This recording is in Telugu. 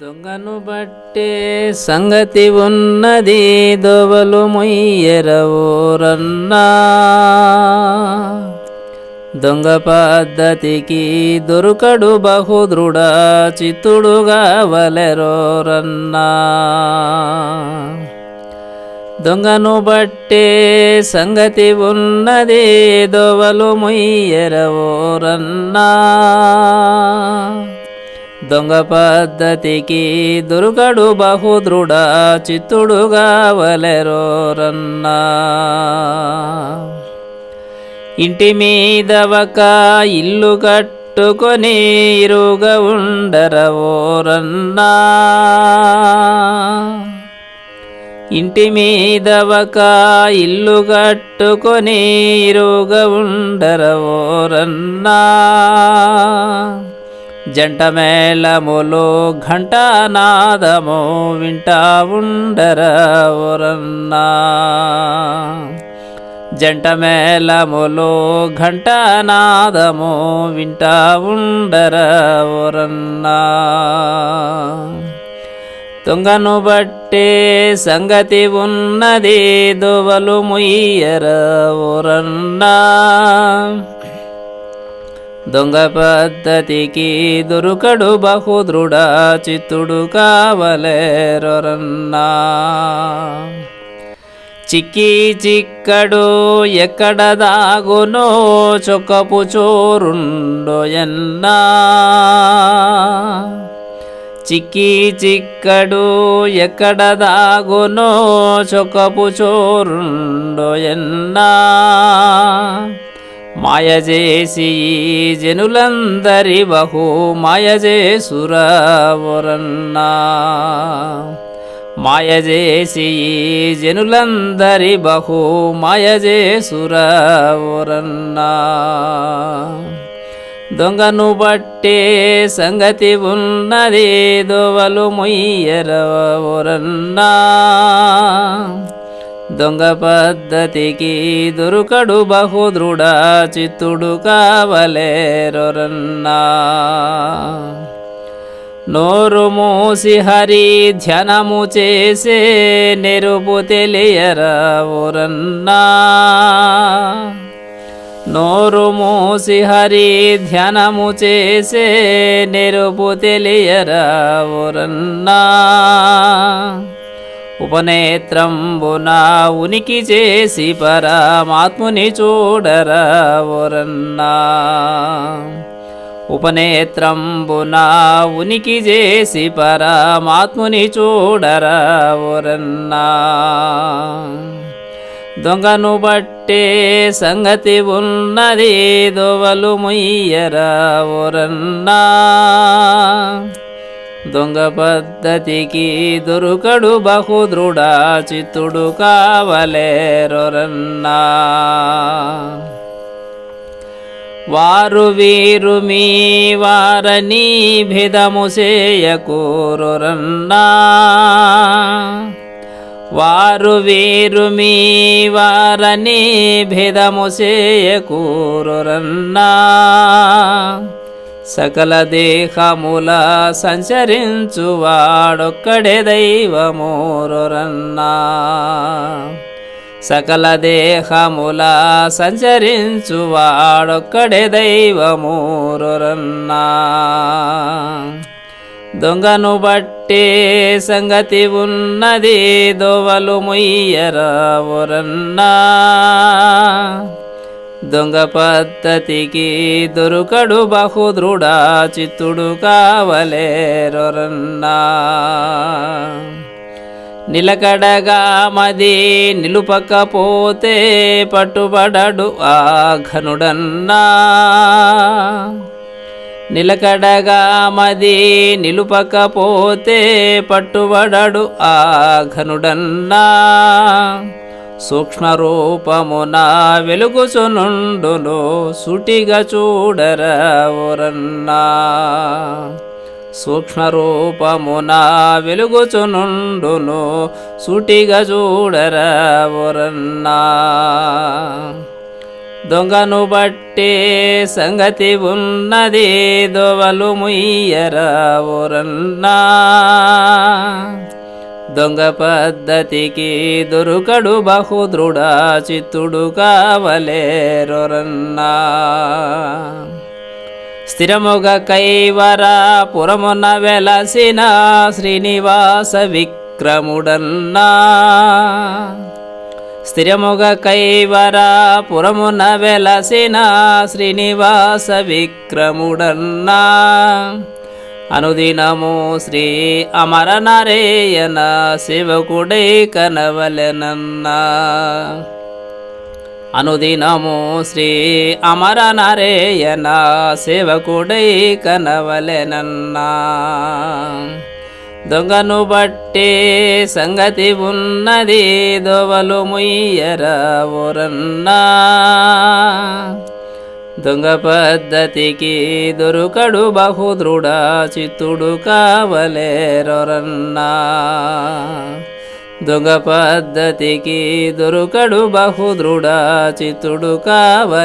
దొంగను బట్టే సంగతి ఉన్నది దొవలు మొయ్యరవోరన్నా దొంగ పద్ధతికి దొరుకడు బహుదృఢ చిత్తుడుగా వలెరోరన్నా దొంగను బట్టే సంగతి ఉన్నది దొవలు మొయ్యరవోరన్నా దొంగ పద్ధతికి దుర్గడు బహుదృఢ చిత్తుడుగా వలెరోరన్నా. ఇంటి మీద ఒక ఇల్లు కట్టుకొని ఇరుగా ఉండరవోరన్నా ఇంటి మీద ఒక ఇల్లు కట్టుకొని ఇరుగా ఉండరవోరన్నా జంటమేళములు ఘంటానాదము వింటా ఉండరవరన్నా జంట మేళములో ఘంటానాదము వింటా ఉండరవరన్నా తుంగను బట్టే సంగతి ఉన్నది దోవలు ముయ్యరవరన్నా దొంగ పద్ధతికి దొరుకడు బహుదృఢ చిత్తుడు కావలేరొరన్నా. చిక్కి చిక్కడు ఎక్కడ దాగునో చొక్కపు చోరుండో ఎన్నా. చిక్కి చిక్కడు ఎక్కడ దాగునో చొక్కపు చోరుండో ఎన్నా. మాయజేసి జనులందరి బహు మాయజేసురవరన్నా మాయజేసి జనులందరి బహు మాయజేసురవరన్నా దొంగను బట్టే సంగతి ఉన్నది దోవలు మొయ్యరవరన్నా దొంగ పద్ధతికి దొరుకడు బహుదృఢ చిత్తుడు కావలేరొరన్నా. నోరు మూసి హరి ధ్యానము చేసే నెరుపు తెలియరవురన్నా. నోరు మూసి హరి ధ్యానము చేసే నెరుపు తెలియరవురన్నా. ఉపనేత్రంబున ఉనికి చేసి పరమాత్ముని చూడరవరన్నా ఉపనేత్రంబున ఉనికి చేసి పరమాత్ముని చూడరవరన్నా దొంగను బట్టే సంగతి ఉన్నది దోవలు ముయ్యరవరన్నా దొంగ పద్ధతికి దొరుకడు బహుదృఢ చిత్తుడు కావలేరొరన్నా వారు వీరు మీ వారని భేదము చేయకూరన్నా వారు వీరు మీ వారని భేదము చేయకూరన్నా సకల దేహముల సంచరించువాడొక్కడే దైవమూరన్నా సకల దేహముల సంచరించువాడొక్కడే దైవమూరన్నా దొంగను బట్టే సంగతి ఉన్నది దోవలు ముయ్యరవరన్నా దొంగ పద్ధతికి దొరుకడు బహుదృఢ చిత్తుడు కావలేరొరన్నా నిలకడగా మది నిలుపకపోతే పట్టుబడడు ఆ ఘనుడన్నా. నిలకడగా మది నిలుపకపోతే పట్టుబడడు ఆ ఘనుడన్నా. సూక్ష్మరూపమున వెలుగుచునుండును సుటిగా చూడరవురన్నా సూక్ష్మరూపమున వెలుగుచునుండును సుటిగా చూడరవురన్నా దొంగను బట్టే సంగతి ఉన్నది దొవలు ముయ్యరా ఓరన్నా. దొంగ పద్ధతికి దొరుకడు బహుదృఢ చిత్తుడు కావలేరొరన్నా స్థిరముగ కైవర పురమున వెలసిన శ్రీనివాస విక్రముడన్నా. స్థిరముగ కైవర పురమున వెలసిన శ్రీనివాస విక్రముడన్నా. అనుదినము శ్రీ అమర నరేయన శివకుడై కనవలెనన్న. అనుదినము శ్రీ అమర నరేయన శివకుడై కనవలెనన్న. దొంగను బట్టే సంగతి ఉన్నది దోవలు ముయ్యరా ఊరన్నా. దొంగ పద్ధతికి దొరుకడు బహుదృఢ చిత్తుడు కావలేరొరన్నా. దొంగ పద్ధతికి దొరుకడు బహుదృఢ చిత్తుడు కావలేరొరన్నా.